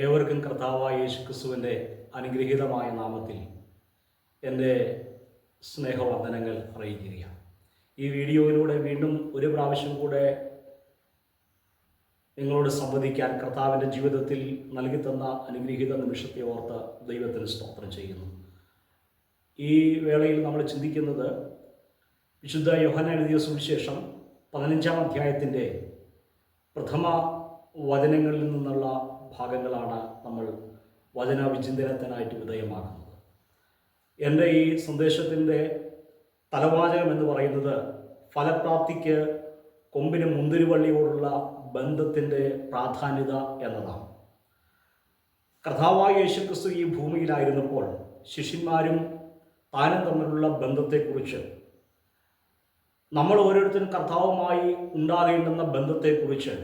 ഏവർക്കും കർത്താവായ യേശു ക്രിസ്തുവിന്റെ അനുഗ്രഹീതമായ നാമത്തിൽ എന്റെ സ്നേഹവന്ദനങ്ങൾ അറിയിക്കുകയാണ്. ഈ വീഡിയോയിലൂടെ വീണ്ടും ഒരു പ്രാവശ്യം കൂടെ നിങ്ങളോട് സംവദിക്കാൻ കർത്താവിന്റെ ജീവിതത്തിൽ നൽകി തന്ന അനുഗ്രഹീത നിമിഷത്തെ ഓർത്ത് ദൈവത്തിന് സ്തോത്രം ചെയ്യുന്നു. ഈ വേളയിൽ നമ്മൾ ചിന്തിക്കുന്നത് വിശുദ്ധ യോഹന എഴുതിയ സുവിശേഷം പതിനഞ്ചാം അധ്യായത്തിന്റെ പ്രഥമ വചനങ്ങളിൽ നിന്നുള്ള ഭാഗങ്ങളാണ് നമ്മൾ വചന വിചിന്തനത്തിനായിട്ട് വിധേയമാക്കുന്നത്. എന്റെ ഈ സന്ദേശത്തിന്റെ തലവാചകം എന്ന് പറയുന്നത് ഫലപ്രാപ്തിക്ക് കൊമ്പിന് മുന്തിരിവള്ളിയോടുള്ള ബന്ധത്തിന്റെ പ്രാധാന്യത എന്നതാണ്. കർത്താവായ യേശുക്രിസ്തു ഈ ഭൂമിയിലായിരുന്നപ്പോൾ ശിഷ്യന്മാരും താനും തമ്മിലുള്ള ബന്ധത്തെക്കുറിച്ച് നമ്മൾ ഓരോരുത്തരും കർത്താവുമായി ഉണ്ടാകേണ്ടുന്ന ബന്ധത്തെക്കുറിച്ച്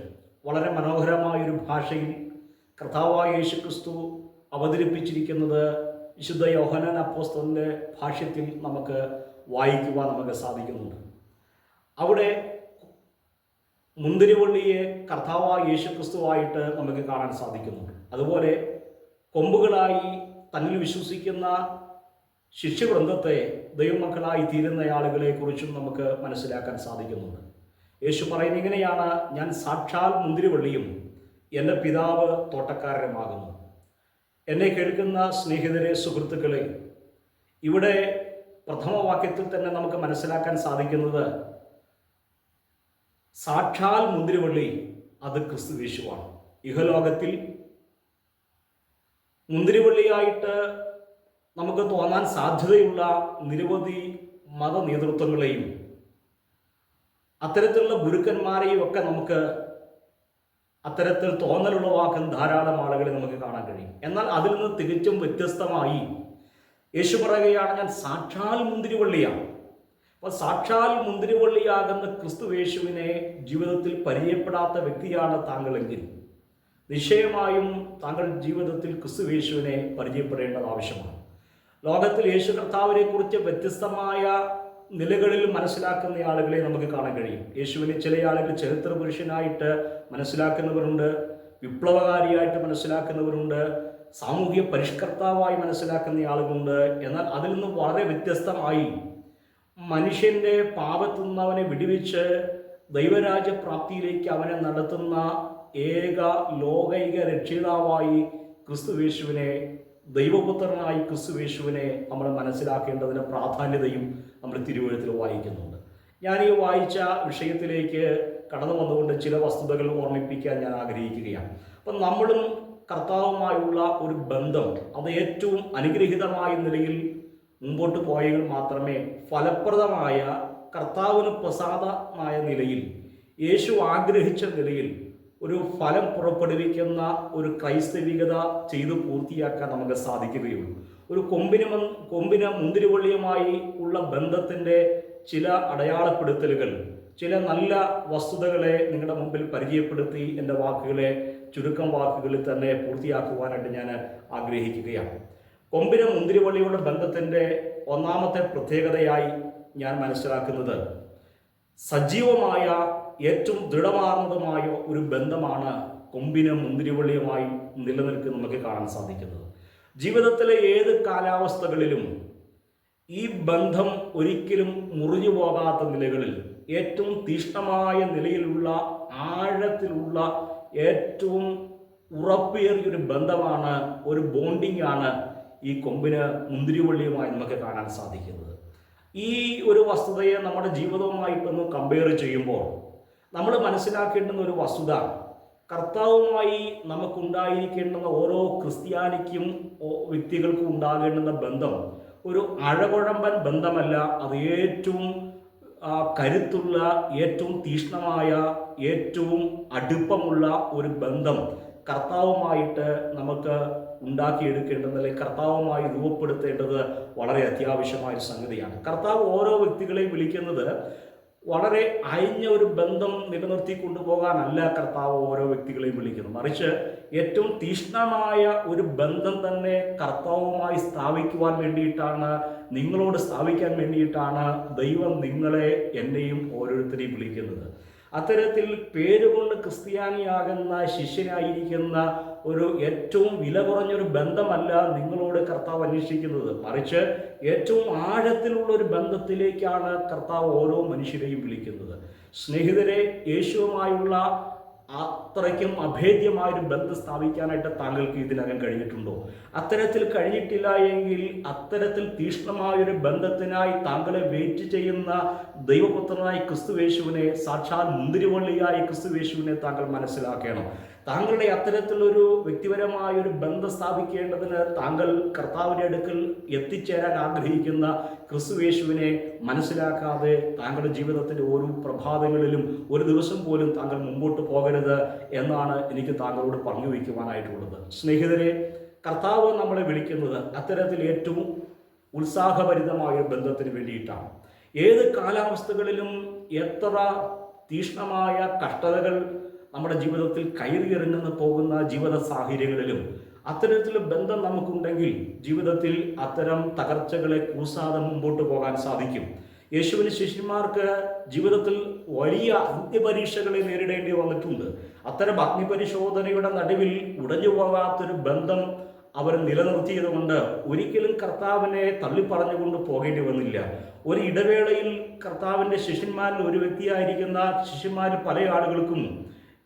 വളരെ മനോഹരമായൊരു ഭാഷയിൽ കർത്താവായ യേശുക്രിസ്തു അവതരിപ്പിച്ചിരിക്കുന്നത് വിശുദ്ധ യോഹനൻ അപ്പോസ്തലിന്റെ ഭാഷ്യത്തിൽ നമുക്ക് വായിക്കുവാൻ നമുക്ക് സാധിക്കുന്നുണ്ട്. അവിടെ മുന്തിരിവള്ളിയെ കർത്താവായ യേശുക്രിസ്തുവായിട്ട് നമുക്ക് കാണാൻ സാധിക്കുന്നുണ്ട്. അതുപോലെ കൊമ്പുകളായി തന്നിൽ വിശ്വസിക്കുന്ന ശിഷ്യവൃന്ദത്തെ ദൈവമക്കളായി തീരുന്ന ആളുകളെ കുറിച്ചും നമുക്ക് മനസ്സിലാക്കാൻ സാധിക്കുന്നുണ്ട്. യേശു പറയുന്ന ഇങ്ങനെയാണ് ഞാൻ സാക്ഷാൽ മുന്തിരിവള്ളിയും എന്റെ പിതാവ് തോട്ടക്കാരനുമാകുന്നു. എന്നെ കേൾക്കുന്ന സ്നേഹിതരെ സുഹൃത്തുക്കളെ ഇവിടെ പ്രഥമ വാക്യത്തിൽ തന്നെ നമുക്ക് മനസ്സിലാക്കാൻ സാധിക്കുന്നത് സാക്ഷാൽ മുന്തിരിവള്ളി അത് ക്രിസ്തു യേശുവാണ്. ഇഹലോകത്തിൽ മുന്തിരിവള്ളിയായിട്ട് നമുക്ക് തോന്നാൻ സാധ്യതയുള്ള നിരവധി മത നേതൃത്വങ്ങളെയും അത്തരത്തിലുള്ള ഗുരുക്കന്മാരെയും ഒക്കെ നമുക്ക് അത്തരത്തിൽ തോന്നലുളവാക്കുന്ന ധാരാളം ആളുകളെ നമുക്ക് കാണാൻ കഴിയും. എന്നാൽ അതിൽ നിന്ന് തികച്ചും വ്യത്യസ്തമായി യേശു പറയുകയാണ് ഞാൻ സാക്ഷാൽ മുന്തിരിവള്ളിയാണ്. അപ്പോൾ സാക്ഷാൽ മുന്തിരിവള്ളിയാകുന്ന ക്രിസ്തു യേശുവിനെ ജീവിതത്തിൽ പരിചയപ്പെടാത്ത വ്യക്തിയാണ് താങ്കളെങ്കിൽ നിശ്ചയമായും താങ്കൾ ജീവിതത്തിൽ ക്രിസ്തു യേശുവിനെ പരിചയപ്പെടേണ്ടത് ആവശ്യമാണ്. ലോകത്തിൽ യേശു കർത്താവിനെ കുറിച്ച് വ്യത്യസ്തമായ നിലകളിൽ മനസ്സിലാക്കുന്ന ആളുകളെ നമുക്ക് കാണാൻ കഴിയും. യേശുവിനെ ചില ആളുകൾ ചരിത്ര പുരുഷനായിട്ട് മനസ്സിലാക്കുന്നവരുണ്ട് വിപ്ലവകാരിയായിട്ട് മനസ്സിലാക്കുന്നവരുണ്ട് സാമൂഹിക പരിഷ്കർത്താവായി മനസ്സിലാക്കുന്ന ആളുകളുണ്ട്. എന്നാൽ അതിൽ നിന്ന് വളരെ വ്യത്യസ്തമായി മനുഷ്യന്റെ പാപത്തു നിന്ന് അവനെ വിടിവെച്ച് ദൈവരാജ്യപ്രാപ്തിയിലേക്ക് അവനെ നടത്തുന്ന ഏക ലോകൈക രക്ഷിതാവായി ക്രിസ്തുവേശുവിനെ ദൈവപുത്രനായി ക്രിസ്തുവേശുവിനെ നമ്മൾ മനസ്സിലാക്കേണ്ടതിന്റെ പ്രാധാന്യതയും നമ്മൾ തിരുവഴുത്തിൽ വായിക്കുന്നുണ്ട്. ഞാൻ ഈ വായിച്ച വിഷയത്തിലേക്ക് കടന്നു വന്നുകൊണ്ട് ചില വസ്തുതകൾ ഓർമ്മിപ്പിക്കാൻ ഞാൻ ആഗ്രഹിക്കുകയാണ്. അപ്പം നമ്മളും കർത്താവുമായുള്ള ഒരു ബന്ധം അത് ഏറ്റവും അനുഗ്രഹീതമായ നിലയിൽ മുമ്പോട്ട് പോയെങ്കിൽ മാത്രമേ ഫലപ്രദമായ കർത്താവിന് പ്രസാദമായ നിലയിൽ യേശു ആഗ്രഹിച്ച നിലയിൽ ഒരു ഫലം പുറപ്പെടുവിക്കുന്ന ഒരു ക്രൈസ്തവികത ചെയ്തു പൂർത്തിയാക്കാൻ നമുക്ക് സാധിക്കുകയുള്ളൂ. ഒരു കൊമ്പിന് കൊമ്പിന് മുന്തിരിവള്ളിയുമായി ഉള്ള ബന്ധത്തിന്റെ ചില അടയാളപ്പെടുത്തലുകൾ ചില നല്ല വസ്തുതകളെ നിങ്ങളുടെ മുമ്പിൽ പരിചയപ്പെടുത്തി എന്റെ വാക്കുകളെ ചുരുക്കം വാക്കുകളിൽ തന്നെ പൂർത്തിയാക്കുവാനായിട്ട് ഞാൻ ആഗ്രഹിക്കുകയാണ്. കൊമ്പിന് മുന്തിരിവള്ളിയുടെ ബന്ധത്തിന്റെ ഒന്നാമത്തെ പ്രത്യേകതയായി ഞാൻ മനസ്സിലാക്കുന്നത് സജീവമായ ഏറ്റവും ദൃഢമാർന്നതുമായ ഒരു ബന്ധമാണ് കൊമ്പിന് മുന്തിരിവള്ളിയുമായി നിലനിൽക്കുന്ന നമുക്ക് കാണാൻ സാധിക്കുന്നത്. ജീവിതത്തിലെ ഏത് കാലാവസ്ഥകളിലും ഈ ബന്ധം ഒരിക്കലും മുറിഞ്ഞു പോകാത്ത നിലകളിൽ ഏറ്റവും തീഷ്ണമായ നിലയിലുള്ള ആഴത്തിലുള്ള ഏറ്റവും ഉറപ്പേറിയ ഒരു ബന്ധമാണ് ഒരു ബോണ്ടിങ് ആണ് ഈ കൊമ്പിന് മുന്തിരിവള്ളിയുമായി നമുക്ക് കാണാൻ സാധിക്കുന്നത്. ഈ ഒരു വസ്തുതയെ നമ്മുടെ ജീവിതവുമായിട്ടൊന്ന് കമ്പയർ ചെയ്യുമ്പോൾ നമ്മൾ മനസ്സിലാക്കേണ്ടുന്ന ഒരു വസ്തുത കർത്താവുമായി നമുക്കുണ്ടായിരിക്കേണ്ടുന്ന ഓരോ ക്രിസ്ത്യാനിക്കും വ്യക്തികൾക്കും ഉണ്ടാകേണ്ടുന്ന ബന്ധം ഒരു അഴകുഴമ്പൻ ബന്ധമല്ല. അത് ഏറ്റവും കരുത്തുള്ള ഏറ്റവും തീഷ്ണമായ ഏറ്റവും അടുപ്പമുള്ള ഒരു ബന്ധം കർത്താവുമായിട്ട് നമുക്ക് ഉണ്ടാക്കിയെടുക്കേണ്ടത് അല്ലെങ്കിൽ കർത്താവുമായി രൂപപ്പെടുത്തേണ്ടത് വളരെ അത്യാവശ്യമായ ഒരു സംഗതിയാണ്. കർത്താവ് ഓരോ വ്യക്തികളെയും വിളിക്കുന്നത് വളരെ അയഞ്ഞ ഒരു ബന്ധം നിലനിർത്തി കൊണ്ടുപോകാനല്ല കർത്താവ് ഓരോ വ്യക്തികളെയും വിളിക്കുന്നത് മറിച്ച് ഏറ്റവും തീഷ്ണമായ ഒരു ബന്ധം തന്നെ കർത്താവുമായി സ്ഥാപിക്കുവാൻ വേണ്ടിയിട്ടാണ് നിങ്ങളോട് സ്ഥാപിക്കാൻ വേണ്ടിയിട്ടാണ് ദൈവം നിങ്ങളെ എന്നെയും ഓരോരുത്തരെയും വിളിക്കുന്നത്. അത്തരത്തിൽ പേരുകൊണ്ട് ക്രിസ്ത്യാനിയാകുന്ന ശിഷ്യനായിരിക്കുന്ന ഒരു ഏറ്റവും വില കുറഞ്ഞൊരു ബന്ധമല്ല നിങ്ങളോട് കർത്താവ് അന്വേഷിക്കുന്നത്. മറിച്ച് ഏറ്റവും ആഴത്തിലുള്ള ഒരു ബന്ധത്തിലേക്കാണ് കർത്താവ് ഓരോ മനുഷ്യരെയും വിളിക്കുന്നത്. സ്നേഹിതരെ യേശുവുമായുള്ള അത്രയ്ക്കും അഭേദ്യമായൊരു ബന്ധം സ്ഥാപിക്കാനായിട്ട് താങ്കൾക്ക് ഇതിനകം കഴിഞ്ഞിട്ടുണ്ടോ? അത്തരത്തിൽ കഴിഞ്ഞിട്ടില്ല എങ്കിൽ അത്തരത്തിൽ തീക്ഷ്ണമായൊരു ബന്ധത്തിനായി താങ്കളെ വെയിറ്റ് ചെയ്യുന്ന ദൈവപുത്രനായ ക്രിസ്തുവേശുവിനെ സാക്ഷാൽ ക്രിസ്തു ക്രിസ്തുവേശുവിനെ താങ്കൾ മനസ്സിലാക്കണം. താങ്കളുടെ അത്തരത്തിലൊരു വ്യക്തിപരമായ ഒരു ബന്ധം സ്ഥാപിക്കേണ്ടതിന് താങ്കൾ കർത്താവിന്റെ അടുക്കൽ എത്തിച്ചേരാൻ ആഗ്രഹിക്കുന്ന ക്രിസ്തുവേശുവിനെ മനസ്സിലാക്കാതെ താങ്കളുടെ ജീവിതത്തിന്റെ ഓരോ പ്രഭാതങ്ങളിലും ഒരു ദിവസം പോലും താങ്കൾ മുമ്പോട്ട് പോകരുത് എന്നാണ് എനിക്ക് താങ്കളോട് പങ്കുവയ്ക്കുവാനായിട്ടുള്ളത് സ്നേഹിതരെ കർത്താവ് നമ്മളെ വിളിക്കുന്നത് അത്തരത്തിൽ ഏറ്റവും ഉത്സാഹഭരിതമായ ഒരു ബന്ധത്തിന് വേണ്ടിയിട്ടാണ്. ഏത് കാലാവസ്ഥകളിലും എത്ര തീഷ്ണമായ കഷ്ടതകൾ നമ്മുടെ ജീവിതത്തിൽ കയറി ഇറങ്ങുന്ന പോകുന്ന ജീവിത സാഹചര്യങ്ങളിലും അത്തരത്തിൽ ബന്ധം നമുക്കുണ്ടെങ്കിൽ ജീവിതത്തിൽ അത്തരം തകർച്ചകളെ കൂസാതെ മുമ്പോട്ട് പോകാൻ സാധിക്കും. യേശുവിന് ശിഷ്യന്മാർക്ക് ജീവിതത്തിൽ വലിയ അഗ്നിപരീക്ഷകളെ നേരിടേണ്ടി വന്നിട്ടുണ്ട്. അത്തരം അഗ്നിപരിശോധനയുടെ നടുവിൽ ഉടഞ്ഞു പോകാത്തൊരു ബന്ധം അവർ നിലനിർത്തിയതുകൊണ്ട് ഒരിക്കലും കർത്താവിനെ തള്ളിപ്പറഞ്ഞുകൊണ്ട് പോകേണ്ടി വന്നില്ല. ഒരു ഇടവേളയിൽ കർത്താവിന്റെ ശിഷ്യന്മാരിൽ ഒരു വ്യക്തിയായിരിക്കുന്ന ശിഷ്യന്മാർ പല ആളുകൾക്കും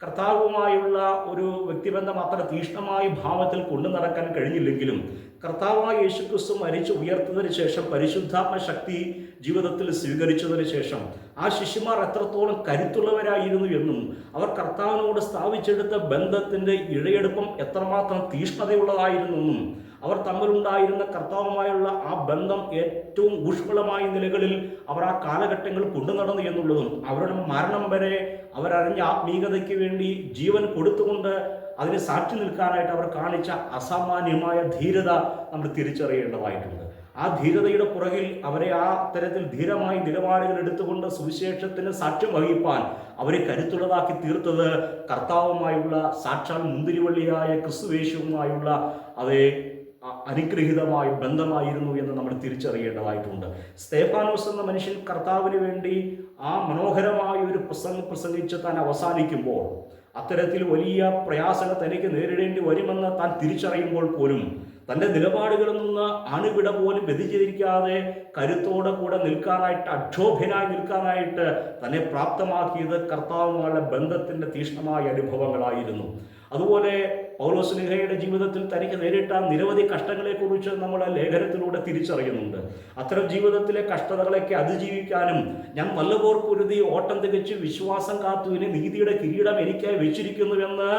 കർത്താവുമായുള്ള ഒരു വ്യക്തിബന്ധം അത്ര തീഷ്ണമായ ഭാവത്തിൽ കൊണ്ടു നടക്കാൻ കഴിഞ്ഞില്ലെങ്കിലും കർത്താവായ യേശുക്രിസ്തു മരിച്ചു ഉയർത്തതിന് ശേഷം പരിശുദ്ധാത്മ ശക്തി ജീവിതത്തിൽ സ്വീകരിച്ചതിന് ശേഷം ആ ശിഷ്യന്മാർ എത്രത്തോളം കരുത്തുള്ളവരായിരുന്നു എന്നും അവർ കർത്താവിനോട് സ്ഥാപിച്ചെടുത്ത ബന്ധത്തിന്റെ ഇഴയെടുപ്പം എത്രമാത്രം തീഷ്ണതയുള്ളതായിരുന്നു എന്നും അവർ തമ്മിലുണ്ടായിരുന്ന കർത്താവുമായുള്ള ആ ബന്ധം ഏറ്റവും ഊഷ്മളമായ നിലകളിൽ അവർ ആ കാലഘട്ടങ്ങൾ കൊണ്ടുനടന്നു എന്നുള്ളതും അവരുടെ മരണം വരെ അവരറിഞ്ഞ ആത്മീയതയ്ക്ക് വേണ്ടി ജീവൻ കൊടുത്തുകൊണ്ട് അതിന് സാക്ഷി നിൽക്കാനായിട്ട് അവർ കാണിച്ച അസാമാന്യമായ ധീരത നമ്മൾ തിരിച്ചറിയേണ്ടതായിട്ടുണ്ട്. ആ ധീരതയുടെ പുറകിൽ അവരെ ആ തരത്തിൽ ധീരമായി നിലപാടുകൾ എടുത്തുകൊണ്ട് സുവിശേഷത്തിന് സാക്ഷ്യം വഹിപ്പാൻ അവരെ കരുത്തുള്ളതാക്കി തീർത്തത് കർത്താവുമായുള്ള സാക്ഷാൽ മുന്തിരിവള്ളിയായ ക്രിസ്തുവേശുവുമായുള്ള അതേ അനുഗ്രഹീതമായ ബന്ധമായിരുന്നു എന്ന് നമ്മൾ തിരിച്ചറിയേണ്ടതായിട്ടുണ്ട്. സ്തേഫാനോസ് എന്ന മനുഷ്യൻ കർത്താവിന് വേണ്ടി ആ മനോഹരമായ ഒരു പ്രസംഗം പ്രസംഗിച്ച് താൻ അവസാനിക്കുമ്പോൾ അത്തരത്തിൽ വലിയ പ്രയാസങ്ങൾ തനിക്ക് നേരിടേണ്ടി വരുമെന്ന് താൻ തിരിച്ചറിയുമ്പോൾ പോലും തന്റെ നിലപാടുകളിൽ നിന്ന് അണുവിട പോലും വ്യതിചരിക്കാതെ കരുത്തോടെ കൂടെ നിൽക്കാനായിട്ട് അക്ഷോഭ്യനായി നിൽക്കാനായിട്ട് തന്നെ പ്രാപ്തമാക്കിയത് കർത്താവുമായുള്ള ബന്ധത്തിന്റെ തീഷ്ണമായ അനുഭവങ്ങളായിരുന്നു. അതുപോലെ പൗലോസ്ലിഹയുടെ ജീവിതത്തിൽ തനിക്ക് നേരിട്ട നിരവധി കഷ്ടങ്ങളെക്കുറിച്ച് നമ്മൾ ലേഖനത്തിലൂടെ തിരിച്ചറിയുന്നുണ്ട്. അത്തരം ജീവിതത്തിലെ കഷ്ടതകളൊക്കെ അതിജീവിക്കാനും ഞാൻ നല്ലപോർ ഓട്ടം തികച്ച് വിശ്വാസം കാത്തു നീതിയുടെ കിരീടം എനിക്കായി വെച്ചിരിക്കുന്നുവെന്ന്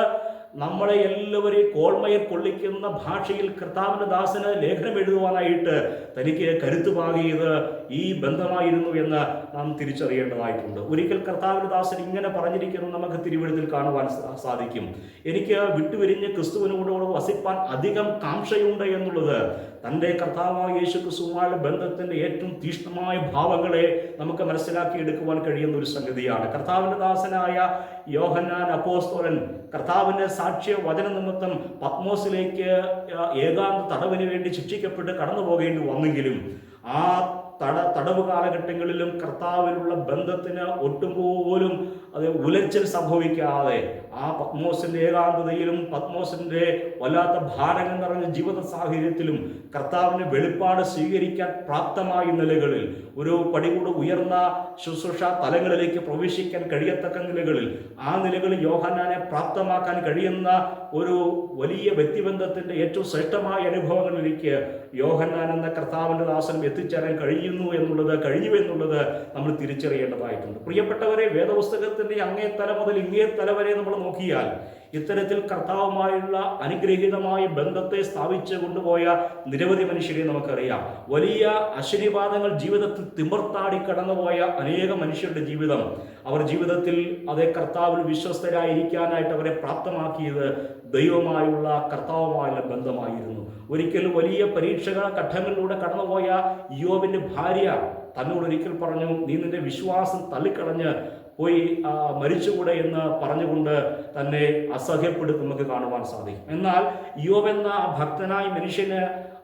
നമ്മളെ എല്ലാവരെയും കോൾമയർ കൊള്ളിക്കുന്ന ഭാഷയിൽ കർത്താവിന്റെ ദാസന് ലേഖനം എഴുതുവാനായിട്ട് തനിക്ക് കരുത്തു പാകിയത് ഈ ബന്ധമായിരുന്നു എന്ന് നാം തിരിച്ചറിയേണ്ടതായിട്ടുണ്ട്. ഒരിക്കൽ കർത്താവിന്റെ ദാസൻ ഇങ്ങനെ പറഞ്ഞിരിക്കുന്നത് നമുക്ക് തിരുവഴുത്തിൽ കാണുവാൻ സാധിക്കും. എനിക്ക് വിട്ടുപിരിഞ്ഞ് ക്രിസ്തുവിനോടുകൂടെ വസിപ്പാൻ അധികം കാംക്ഷയുണ്ട് എന്നുള്ളത് തന്റെ കർത്താവായ യേശു ക്രിസ്തുവുമായുള്ള ബന്ധത്തിന്റെ ഏറ്റവും തീഷ്ണമായ ഭാവങ്ങളെ നമുക്ക് മനസ്സിലാക്കി എടുക്കുവാൻ കഴിയുന്ന ഒരു സംഗതിയാണ്. കർത്താവിന്റെ ദാസനായ യോഹന്നാൻ അപ്പോസ്തോലൻ കർത്താവിന്റെ സാക്ഷ്യ വചന നിമിത്തം പത്മോസിലേക്ക് ഏകാന്ത തടവിന് വേണ്ടി ശിക്ഷിക്കപ്പെട്ട് കടന്നു പോകേണ്ടി വന്നെങ്കിലും ആ തട തടവ് കാലഘട്ടങ്ങളിലും കർത്താവിലുള്ള ബന്ധത്തിന് ഒട്ടും പോലും അത് ഉലച്ചൽ സംഭവിക്കാതെ ആ പത്മോസിന്റെ ഏകാന്തതയിലും പത്മോസിന്റെ വല്ലാത്ത ഭാരകം നിറഞ്ഞ ജീവിത സാഹചര്യത്തിലും കർത്താവിന് വെളിപ്പാട് സ്വീകരിക്കാൻ പ്രാപ്തമായ നിലകളിൽ ഒരു പടികൂടെ ഉയർന്ന ശുശ്രൂഷ തലങ്ങളിലേക്ക് പ്രവേശിക്കാൻ കഴിയത്തക്ക നിലകളിൽ ആ നിലകളിൽ യോഹന്നാനെ പ്രാപ്തമാക്കാൻ കഴിയുന്ന ഒരു വലിയ വ്യക്തിബന്ധത്തിന്റെ ഏറ്റവും ശ്രേഷ്ഠമായ അനുഭവങ്ങളിലേക്ക് യോഹന്നാൻ എന്ന കർത്താവിന്റെ ദാസനം എത്തിച്ചേരാൻ കഴിയുന്നു എന്നുള്ളത് കഴിഞ്ഞു എന്നുള്ളത് നമ്മൾ തിരിച്ചറിയേണ്ടതായിട്ടുണ്ട്. പ്രിയപ്പെട്ടവരെ വേദപുസ്തകത്തിന്റെ അങ്ങേ തല മുതൽ ഇങ്ങേ തല വരെ നമ്മൾ നോക്കിയാൽ ഇത്തരത്തിൽ കർത്താവുമായുള്ള അനുഗ്രഹീതമായ ബന്ധത്തെ സ്ഥാപിച്ച് കൊണ്ടുപോയ നിരവധി മനുഷ്യരെ നമുക്കറിയാം. വലിയ അശ്വനിപാതങ്ങൾ ജീവിതത്തിൽ തിമർത്താടി കടന്നുപോയ അനേക മനുഷ്യരുടെ ജീവിതം. അവർ ജീവിതത്തിൽ അതേ കർത്താവിൽ വിശ്വസ്തരായിരിക്കാനായിട്ട് അവരെ പ്രാപ്തമാക്കിയത് ദൈവമായുള്ള കർത്താവുമായുള്ള ബന്ധമായിരുന്നു. ഒരിക്കൽ വലിയ പരീക്ഷകൾ ഘട്ടങ്ങളിലൂടെ കടന്നുപോയ യോബിന്റെ ഭാര്യ തന്നോട് ഒരിക്കൽ പറഞ്ഞു നീ നിന്റെ വിശ്വാസം തള്ളിക്കളഞ്ഞ് പോയി മരിച്ചുകൂടെ എന്ന് പറഞ്ഞുകൊണ്ട് തന്നെ അസഹ്യപ്പെടുത്തി നമുക്ക് കാണുവാൻ സാധിക്കും. എന്നാൽ യോബ് എന്ന ഭക്തനായ മനുഷ്യന്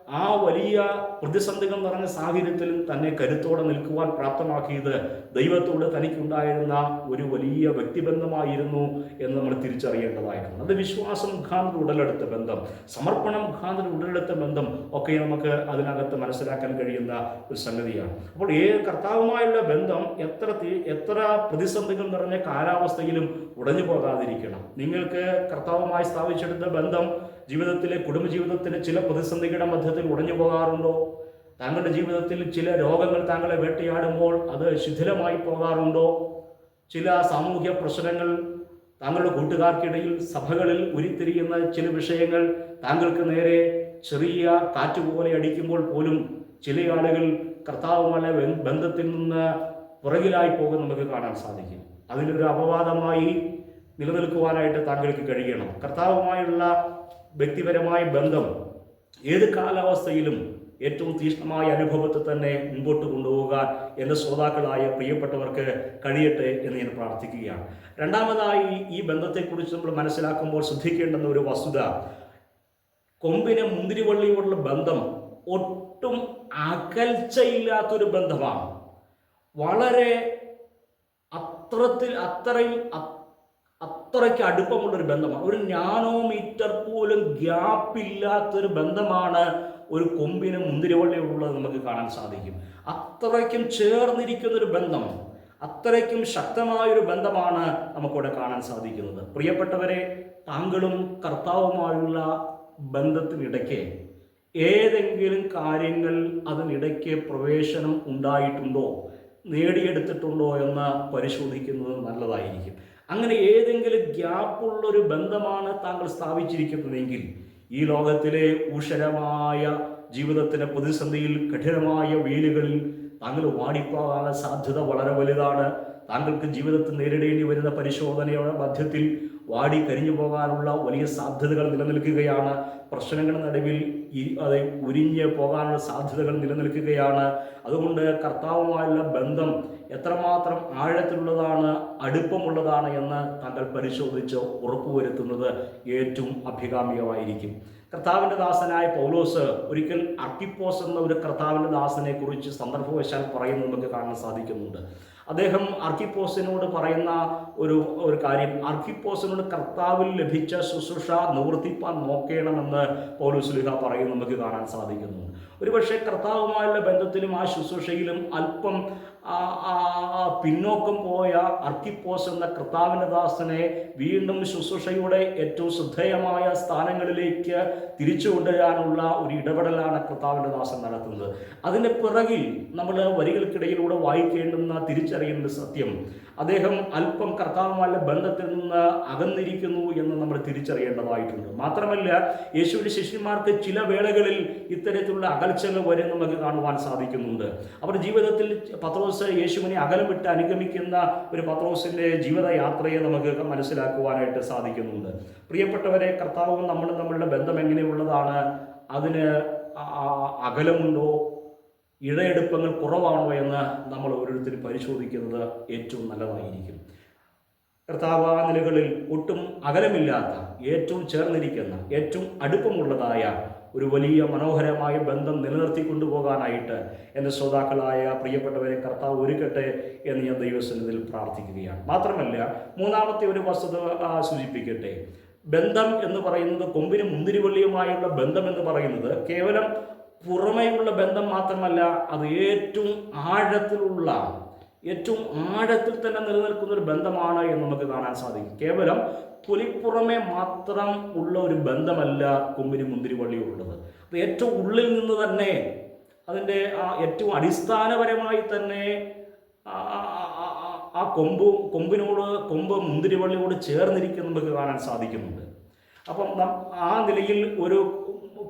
ആ വലിയ പ്രതിസന്ധികൾ നിറഞ്ഞ സാഹചര്യത്തിലും തന്നെ കരുത്തോടെ നിൽക്കുവാൻ പ്രാപ്തമാക്കിയത് ദൈവത്തോട് തനിക്കുണ്ടായിരുന്ന ഒരു വലിയ വ്യക്തിബന്ധമായിരുന്നു എന്ന് നമ്മൾ തിരിച്ചറിയേണ്ടതായിരുന്നു അത് വിശ്വാസം മുഖാന്തരം ഉടലെടുത്ത ബന്ധം സമർപ്പണം മുഖാന്തരം ഉടലെടുത്ത ബന്ധം ഒക്കെ നമുക്ക് അതിനകത്ത് മനസ്സിലാക്കാൻ കഴിയുന്ന ഒരു സംഗതിയാണ്. അപ്പോൾ ഏ കർത്താവുമായുള്ള ബന്ധം എത്ര എത്ര പ്രതിസന്ധികൾ നിറഞ്ഞ കാലാവസ്ഥയിലും ഉടഞ്ഞു പോകാതിരിക്കണം. നിങ്ങൾക്ക് കർത്താവുമായി സ്ഥാപിച്ചെടുത്ത ബന്ധം ജീവിതത്തിലെ കുടുംബജീവിതത്തിലെ ചില പ്രതിസന്ധികളുടെ മധ്യത്തിൽ ഉടഞ്ഞു പോകാറുണ്ടോ? താങ്കളുടെ ജീവിതത്തിൽ ചില രോഗങ്ങൾ താങ്കളെ വേട്ടയാടുമ്പോൾ അത് ശിഥിലമായി പോകാറുണ്ടോ? ചില സാമൂഹ്യ പ്രശ്നങ്ങൾ താങ്കളുടെ കൂട്ടുകാർക്കിടയിൽ സഭകളിൽ ഉരുത്തിരിയുന്ന ചില വിഷയങ്ങൾ താങ്കൾക്ക് നേരെ ചെറിയ കാറ്റുപോലെ അടിക്കുമ്പോൾ പോലും ചില ആളുകൾ കർത്താവുമായ ബന്ധത്തിൽ നിന്ന് പുറകിലായി പോകും നമുക്ക് കാണാൻ സാധിക്കും. അതിലൊരു അപവാദമായി നിലനിൽക്കുവാനായിട്ട് താങ്കൾക്ക് കഴിയണം. കർത്താവുമായുള്ള വ്യക്തിപരമായ ബന്ധം ഏത് കാലാവസ്ഥയിലും ഏറ്റവും തീഷ്ണമായ അനുഭവത്തെ തന്നെ മുമ്പോട്ട് കൊണ്ടുപോകാൻ എന്റെ ശ്രോതാക്കളായ പ്രിയപ്പെട്ടവർക്ക് കഴിയട്ടെ എന്ന് ഞാൻ പ്രാർത്ഥിക്കുകയാണ്. രണ്ടാമതായി ഈ ബന്ധത്തെക്കുറിച്ച് നമ്മൾ മനസ്സിലാക്കുമ്പോൾ ശ്രദ്ധിക്കേണ്ടുന്ന ഒരു വസ്തുത കൊമ്പിന് മുന്തിരിവള്ളിയോടുള്ള ബന്ധം ഒട്ടും അകൽച്ചയില്ലാത്തൊരു ബന്ധമാണ്. വളരെ അത്രത്തിൽ അത്രയും അത്രയ്ക്ക് അടുപ്പമുള്ളൊരു ബന്ധമാണ്. ഒരു നാനോമീറ്റർ പോലും ഗ്യാപ്പില്ലാത്തൊരു ബന്ധമാണ് ഒരു കൊമ്പിന് മുന്തിരിവള്ളിയുള്ളത് നമുക്ക് കാണാൻ സാധിക്കും. അത്രയ്ക്കും ചേർന്നിരിക്കുന്ന ഒരു ബന്ധം അത്രയ്ക്കും ശക്തമായൊരു ബന്ധമാണ് നമുക്കിവിടെ കാണാൻ സാധിക്കുന്നത്. പ്രിയപ്പെട്ടവരെ താങ്കളും കർത്താവുമായുള്ള ബന്ധത്തിനിടയ്ക്ക് ഏതെങ്കിലും കാര്യങ്ങൾ അതിനിടയ്ക്ക് പ്രവേശനം ഉണ്ടായിട്ടുണ്ടോ നേടിയെടുത്തിട്ടുണ്ടോ എന്ന് പരിശോധിക്കുന്നത് നല്ലതായിരിക്കും. അങ്ങനെ ഏതെങ്കിലും ഗ്യാപ്പുള്ളൊരു ബന്ധമാണ് താങ്കൾ സ്ഥാപിച്ചിരിക്കുന്നതെങ്കിൽ ഈ ലോകത്തിലെ ഊഷരമായ ജീവിതത്തിന്റെ പ്രതിസന്ധിയിൽ കഠിനമായ വെയിലുകളിൽ താങ്കൾ വാടിപ്പോകാനുള്ള സാധ്യത വളരെ വലുതാണ്. താങ്കൾക്ക് ജീവിതത്തിൽ നേരിടേണ്ടി വരുന്ന പരിശോധനയുടെ മധ്യത്തിൽ വാടി കരിഞ്ഞു പോകാനുള്ള വലിയ സാധ്യതകൾ നിലനിൽക്കുകയാണ്. പ്രശ്നങ്ങളുടെ നടുവിൽ അത് ഉരിഞ്ഞ് പോകാനുള്ള സാധ്യതകൾ നിലനിൽക്കുകയാണ്. അതുകൊണ്ട് കർത്താവുമായുള്ള ബന്ധം എത്രമാത്രം ആഴത്തിലുള്ളതാണ് അടുപ്പമുള്ളതാണ് എന്ന് താങ്കൾ പരിശോധിച്ച് ഉറപ്പുവരുത്തുന്നത് ഏറ്റവും അഭികാമ്യമായിരിക്കും. കർത്താവിന്റെ ദാസനായ പൗലോസ് ഒരിക്കൽ അർക്കിപ്പോസ് എന്ന ഒരു കർത്താവിന്റെ ദാസനെ കുറിച്ച് സന്ദർഭവശാൽ പറയുന്നത് നമുക്ക് കാണാൻ സാധിക്കുന്നുണ്ട്. അദ്ദേഹം അർക്കിപ്പോസിനോട് പറയുന്ന ഒരു ഒരു കാര്യം അർക്കിപ്പോസിനോട് കർത്താവിൽ ലഭിച്ച ശുശ്രൂഷ നിവർത്തിപ്പാൻ നോക്കണമെന്ന് പൗലുസ്ലിഹ പറയുന്നത് നമുക്ക് കാണാൻ സാധിക്കുന്നുണ്ട്. ഒരുപക്ഷെ കർത്താവുമായുള്ള ബന്ധത്തിലും ആ ശുശ്രൂഷയിലും അല്പം പിന്നോക്കം പോയ അർക്കിപ്പോസ് എന്ന കർത്താവിന്റെ ദാസനെ വീണ്ടും ശുശ്രൂഷയുടെ ഏറ്റവും ശ്രദ്ധേയമായ സ്ഥാനങ്ങളിലേക്ക് തിരിച്ചു കൊണ്ടുവരാനുള്ള ഒരു ഇടപെടലാണ് കർത്താവിന്റെ ദാസൻ നടത്തുന്നത്. അതിന്റെ പിറകിൽ നമ്മൾ വരികൾക്കിടയിലൂടെ വായിക്കേണ്ടുന്ന തിരിച്ചറിയുന്ന സത്യം. അദ്ദേഹം അല്പം കർത്താവുമായുള്ള ബന്ധത്തിൽ നിന്ന് അകന്നിരിക്കുന്നു എന്ന് നമ്മൾ തിരിച്ചറിയേണ്ടതായിട്ടുണ്ട്. മാത്രമല്ല യേശുവിന്റെ ശിഷ്യന്മാർക്ക് ചില വേളകളിൽ ഇത്തരത്തിലുള്ള അകൽച്ചകൾ വരെ നമുക്ക് കാണുവാൻ സാധിക്കുന്നുണ്ട്. അവരുടെ ജീവിതത്തിൽ പത്രോസ് യേശുവിനെ അകലം വിട്ട് അനുഗമിക്കുന്ന ഒരു പത്രോസിന്റെ ജീവിതയാത്രയെ നമുക്ക് മനസ്സിലാക്കുവാനായിട്ട് സാധിക്കുന്നുണ്ട്. പ്രിയപ്പെട്ടവരെ കർത്താവും നമ്മളും നമ്മളുടെ ബന്ധം എങ്ങനെയുള്ളതാണ്? അതിന് അകലമുണ്ടോ? ഇഴയെടുപ്പങ്ങൾ കുറവാണോ എന്ന് നമ്മൾ ഓരോരുത്തരും പരിശോധിക്കുന്നത് ഏറ്റവും നല്ലതായിരിക്കും. കർത്താവ് ആ നിലകളിൽ ഒട്ടും അകലമില്ലാത്ത ഏറ്റവും ചേർന്നിരിക്കുന്ന ഏറ്റവും അടുപ്പമുള്ളതായ ഒരു വലിയ മനോഹരമായ ബന്ധം നിലനിർത്തി കൊണ്ടുപോകാനായിട്ട് എന്റെ ശ്രോതാക്കളായ പ്രിയപ്പെട്ടവരെ കർത്താവ് ഒരുക്കട്ടെ എന്ന് ഞാൻ ദൈവസന്നിധിയിൽ പ്രാർത്ഥിക്കുകയാണ്. മാത്രമല്ല മൂന്നാമത്തെ ഒരു വസ്തുത സൂചിപ്പിക്കട്ടെ. ബന്ധം എന്ന് പറയുന്നത് കൊമ്പിനും മുന്തിരിവള്ളിയുമായുള്ള ബന്ധം എന്ന് പറയുന്നത് കേവലം പുറമേയുള്ള ബന്ധം മാത്രമല്ല അത് ഏറ്റവും ആഴത്തിലുള്ള ഏറ്റവും ആഴത്തിൽ തന്നെ നിലനിൽക്കുന്ന ഒരു ബന്ധമാണ് എന്ന് നമുക്ക് കാണാൻ സാധിക്കും. കേവലം പുലിപ്പുറമെ മാത്രം ഉള്ള ഒരു ബന്ധമല്ല കൊമ്പിന് മുന്തിരിവള്ളിയും ഉള്ളത്. അത് ഏറ്റവും ഉള്ളിൽ നിന്ന് തന്നെ അതിന്റെ ആ ഏറ്റവും അടിസ്ഥാനപരമായി തന്നെ ആ കൊമ്പ് കൊമ്പിനോട് കൊമ്പ് മുന്തിരിവള്ളിയോട് ചേർന്നിരിക്കുന്നത് നമുക്ക് കാണാൻ സാധിക്കുന്നുണ്ട്. അപ്പം ആ നിലയിൽ ഒരു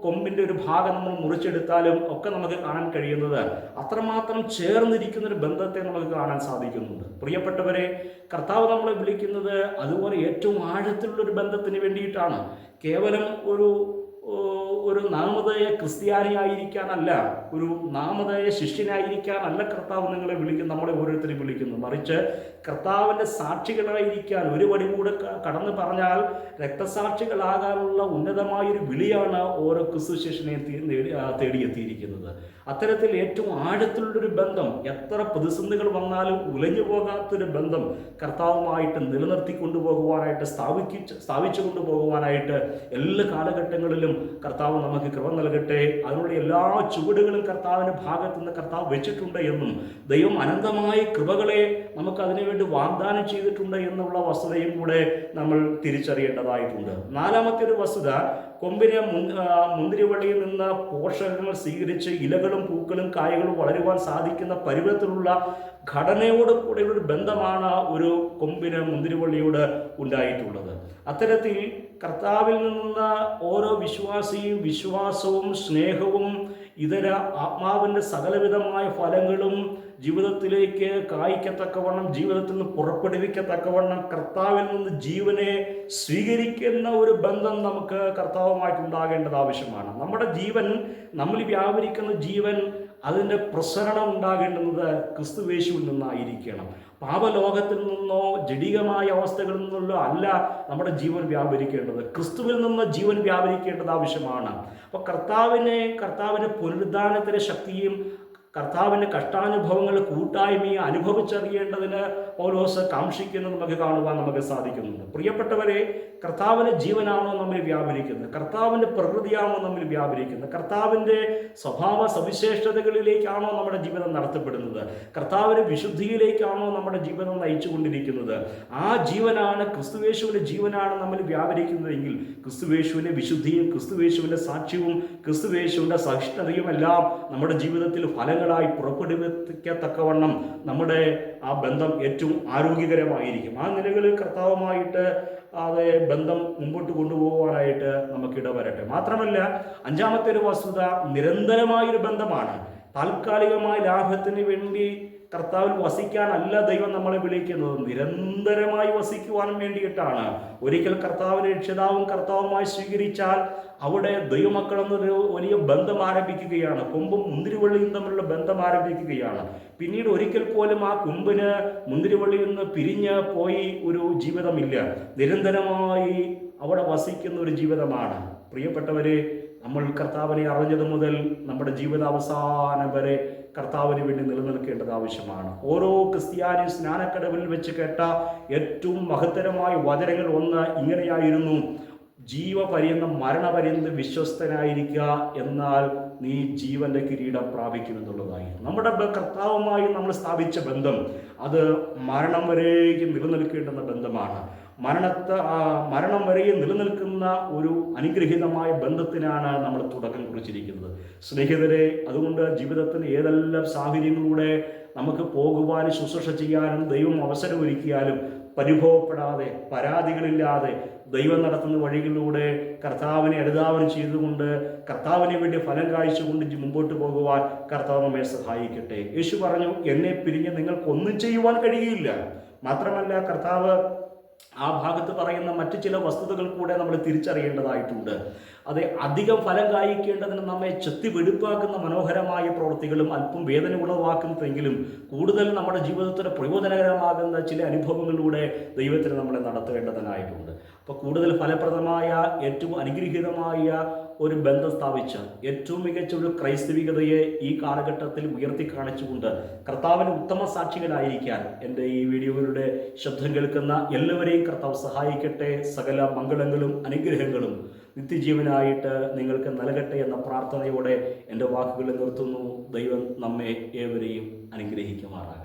കൊമ്പിന്റെ ഒരു ഭാഗം നമ്മൾ മുറിച്ചെടുത്താലും ഒക്കെ നമുക്ക് കാണാൻ കഴിയുന്നത് അത്രമാത്രം ചേർന്നിരിക്കുന്ന ഒരു ബന്ധത്തെ നമുക്ക് കാണാൻ സാധിക്കുന്നുണ്ട്. പ്രിയപ്പെട്ടവരെ കർത്താവ് നമ്മളെ വിളിക്കുന്നത് അതുപോലെ ഏറ്റവും ആഴത്തിലുള്ള ഒരു ബന്ധത്തിന് വേണ്ടിയിട്ടാണ്. കേവലം ഒരു ഒരു നാമതയ ക്രിസ്ത്യാനിയായിരിക്കാനല്ല ഒരു നാമതയ ശിഷ്യനായിരിക്കാനല്ല കർത്താവ് നിങ്ങളെ വിളിക്കുന്നു നമ്മളെ ഓരോരുത്തരെയും വിളിക്കുന്നു. മറിച്ച് കർത്താവിന്റെ സാക്ഷികളായിരിക്കാൻ ഒരു വടി കൂടെ കടന്നു പറഞ്ഞാൽ രക്തസാക്ഷികളാകാനുള്ള ഉന്നതമായൊരു വിളിയാണ് ഓരോ ക്രിസ്തു ശിഷ്യനെ തി- തേടിയെത്തിയിരിക്കുന്നത്. അത്തരത്തിൽ ഏറ്റവും ആഴത്തിലുള്ളൊരു ബന്ധം എത്ര പ്രതിസന്ധികൾ വന്നാലും ഉലഞ്ഞു പോകാത്തൊരു ബന്ധം കർത്താവുമായിട്ട് നിലനിർത്തി കൊണ്ടുപോകുവാനായിട്ട് സ്ഥാപിച്ച് സ്ഥാപിച്ചു കൊണ്ടുപോകുവാനായിട്ട് എല്ലാ കാലഘട്ടങ്ങളിലും കർത്താവ് നമുക്ക് കൃപ നൽകട്ടെ. അതിനുള്ള എല്ലാ ചുവടുകളും കർത്താവിന്റെ ഭാഗത്തു നിന്ന് കർത്താവ് വെച്ചിട്ടുണ്ട് എന്നും ദൈവം അനന്തമായി കൃപകളെ നമുക്ക് അതിനുവേണ്ടി വാഗ്ദാനം ചെയ്തിട്ടുണ്ട് എന്നുള്ള വസ്തുതയും കൂടെ നമ്മൾ തിരിച്ചറിയേണ്ടതായിട്ടുണ്ട്. നാലാമത്തെ ഒരു വസ്തുത കൊമ്പിനെ മുന്തിരിവള്ളിയിൽ നിന്ന് പോഷകങ്ങൾ സ്വീകരിച്ച് ഇലകളും പൂക്കളും കായകളും വളരുവാൻ സാധിക്കുന്ന പരുവത്തിലുള്ള ഘടനയോട് കൂടെയുള്ള ഒരു ബന്ധമാണ് ഒരു കൊമ്പിന് മുന്തിരിവള്ളിയോട് ഉണ്ടായിട്ടുള്ളത്. അത്തരത്തിൽ കർത്താവിൽ നിന്നുള്ള ഓരോ വിശ്വാസിയും വിശ്വാസവും സ്നേഹവും ഇതര ആത്മാവിന്റെ സകലവിധമായ ഫലങ്ങളും ജീവിതത്തിലേക്ക് കായ്ക്കത്തക്കവണ്ണം ജീവിതത്തിൽ നിന്ന് പുറപ്പെടുവിക്കത്തക്കവണ്ണം കർത്താവിൽ നിന്ന് ജീവനെ സ്വീകരിക്കുന്ന ഒരു ബന്ധം നമുക്ക് കർത്താവുമായിട്ട് ഉണ്ടാകേണ്ടത് ആവശ്യമാണ്. നമ്മുടെ ജീവൻ നമ്മൾ വ്യാപരിക്കുന്ന ജീവൻ അതിന്റെ പ്രസരണം ഉണ്ടാകേണ്ടുന്നത് ക്രിസ്തുവേശുവിൽ നിന്നായിരിക്കണം. പാപലോകത്തിൽ നിന്നോ ജഡികമായ അവസ്ഥകളിൽ നിന്നോ അല്ല നമ്മുടെ ജീവൻ വ്യാപരിക്കേണ്ടത്. ക്രിസ്തുവിൽ നിന്ന് ജീവൻ വ്യാപരിക്കേണ്ടത് ആവശ്യമാണ്. അപ്പോൾ കർത്താവിനെ കർത്താവിന്റെ പുനരുദ്ധാനത്തിന്റെ ശക്തിയും കർത്താവിന്റെ കഷ്ടാനുഭവങ്ങൾ കൂട്ടായ്മയും അനുഭവിച്ചറിയേണ്ടതിന് പൗലോസ് കാക്ഷിക്കുന്നത് നമുക്ക് കാണുവാൻ നമുക്ക് സാധിക്കുന്നുണ്ട്. പ്രിയപ്പെട്ടവരെ കർത്താവിന്റെ ജീവനാണോ നമ്മൾ വ്യാപരിക്കുന്നത് കർത്താവിന്റെ പ്രകൃതിയാണോ നമ്മൾ വ്യാപരിക്കുന്നത് കർത്താവിന്റെ സ്വഭാവ സവിശേഷതകളിലേക്കാണോ നമ്മുടെ ജീവിതം നടത്തപ്പെടുന്നത്. കർത്താവിന്റെ വിശുദ്ധിയിലേക്കാണോ നമ്മുടെ ജീവിതം നയിച്ചു കൊണ്ടിരിക്കുന്നത് ആ ജീവനാണ് ക്രിസ്തുവേശുവിന്റെ ജീവനാണ് നമ്മൾ വ്യാപരിക്കുന്നതെങ്കിൽ ക്രിസ്തുവേശുവിന്റെ വിശുദ്ധിയും ക്രിസ്തുവേശുവിന്റെ സാക്ഷ്യവും ക്രിസ്തുവേശുവിന്റെ സഹിഷ്ണുതയും എല്ലാം നമ്മുടെ ജീവിതത്തിൽ ഫലങ്ങളായി പുറപ്പെടുവിക്കത്തക്കവണ്ണം നമ്മുടെ ആ ബന്ധം ഏറ്റവും ആരോഗ്യകരമായിരിക്കും. ആ നിലകളിൽ കർത്താവുമായിട്ട് അത് ബന്ധം മുമ്പോട്ട് കൊണ്ടുപോകാനായിട്ട് നമുക്ക് ഇടവരട്ടെ. മാത്രമല്ല അഞ്ചാമത്തെ ഒരു വസ്തുത നിരന്തരമായൊരു ബന്ധമാണ്. താൽക്കാലികമായ ലാഭത്തിന് വേണ്ടി കർത്താവിൽ വസിക്കാനല്ല ദൈവം നമ്മളെ വിളിക്കുന്നത്. നിരന്തരമായി വസിക്കുവാനും വേണ്ടിയിട്ടാണ്. ഒരിക്കൽ കർത്താവിനെ രക്ഷിതാവും കർത്താവുമായി സ്വീകരിച്ചാൽ അവിടെ ദൈവമക്കൾ എന്നൊരു വലിയ ബന്ധം ആരംഭിക്കുകയാണ്. കൊമ്പും മുന്തിരിവള്ളിയും തമ്മിലുള്ള ബന്ധം ആരംഭിക്കുകയാണ്. പിന്നീട് ഒരിക്കൽ പോലും ആ കൊമ്പിന് മുന്തിരിവള്ളിയിൽ നിന്ന് പിരിഞ്ഞ് പോയി ഒരു ജീവിതമില്ല. നിരന്തരമായി അവിടെ വസിക്കുന്ന ഒരു ജീവിതമാണ്. പ്രിയപ്പെട്ടവരെ നമ്മൾ കർത്താവിനെ അറിഞ്ഞത് മുതൽ നമ്മുടെ ജീവിതാവസാനം വരെ കർത്താവിന് വേണ്ടി നിലനിൽക്കേണ്ടത് ആവശ്യമാണ്. ഓരോ ക്രിസ്ത്യാനി സ്നാനക്കടവിൽ വെച്ച് കേട്ട ഏറ്റവും മഹത്തരമായ വചനങ്ങൾ ഒന്ന് ഇങ്ങനെയായിരുന്നു ജീവപര്യന്തം മരണപര്യന്തം വിശ്വസ്തനായിരിക്കുക എന്നാൽ നീ ജീവന്റെ കിരീടം പ്രാപിക്കും പ്രാപിക്കുമെന്നുള്ളതായി. നമ്മുടെ കർത്താവുമായി നമ്മൾ സ്ഥാപിച്ച ബന്ധം അത് മരണം വരേക്കും നിലനിൽക്കേണ്ടുന്ന ബന്ധമാണ്. മരണത്തെ മരണം വരെയും നിലനിൽക്കുന്ന ഒരു അനുഗ്രഹീതമായ ബന്ധത്തിനാണ് നമ്മൾ തുടക്കം കുറിച്ചിരിക്കുന്നത്. സ്നേഹിതരെ അതുകൊണ്ട് ജീവിതത്തിന് ഏതെല്ലാം സാഹചര്യങ്ങളിലൂടെ നമുക്ക് പോകുവാനും ശുശ്രൂഷ ചെയ്യാനും ദൈവം അവസരമൊരുക്കിയാലും പരിഭവപ്പെടാതെ പരാതികളില്ലാതെ ദൈവം നടത്തുന്ന വഴികളിലൂടെ കർത്താവിനെ അനുധാവനം ചെയ്തുകൊണ്ട് കർത്താവിനെ വേണ്ടി ഫലം കാഴ്ചകൊണ്ട് മുമ്പോട്ട് പോകുവാൻ കർത്താവ് നമ്മെ സഹായിക്കട്ടെ. യേശു പറഞ്ഞു എന്നെ പിരിഞ്ഞ് നിങ്ങൾക്കൊന്നും ചെയ്യുവാൻ കഴിയില്ല മാത്രമല്ല കർത്താവ് ആ ഭാഗത്ത് പറയുന്ന മറ്റു ചില വസ്തുതകൾ കൂടെ നമ്മൾ തിരിച്ചറിയേണ്ടതായിട്ടുണ്ട്. അത് അധികം ഫലം കായ്ക്കേണ്ടതിന് നമ്മെ ചെത്തി വെടുപ്പാക്കുന്ന മനോഹരമായ പ്രവൃത്തികളും അല്പം വേദന ഉളവാക്കുന്നതെങ്കിലും കൂടുതൽ നമ്മുടെ ജീവിതത്തിന് പ്രയോജനകരമാകുന്ന ചില അനുഭവങ്ങളിലൂടെ ദൈവത്തിന് നമ്മളെ നടത്തേണ്ടതിനായിട്ടുണ്ട്. അപ്പോൾ കൂടുതൽ ഫലപ്രദമായ ഏറ്റവും അനുഗ്രഹീതമായ ഒരു ബന്ധം സ്ഥാപിച്ച ഏറ്റവും മികച്ച ഒരു ക്രൈസ്തവികതയെ ഈ കാലഘട്ടത്തിൽ ഉയർത്തി കാണിച്ചുകൊണ്ട് കർത്താവിന് ഉത്തമ സാക്ഷികളായിരിക്കാൻ എന്റെ ഈ വീഡിയോയിലൂടെ ശബ്ദം കേൾക്കുന്ന എല്ലാവരെയും കർത്താവ് സഹായിക്കട്ടെ. സകല മംഗളങ്ങളും അനുഗ്രഹങ്ങളും നിത്യജീവനായിട്ട് നിങ്ങൾക്ക് നൽകട്ടെ എന്ന പ്രാർത്ഥനയോടെ എന്റെ വാക്കുകൾ നിർത്തുന്നു. ദൈവം നമ്മെ ഏവരെയും അനുഗ്രഹിക്കുമാറാകട്ടെ.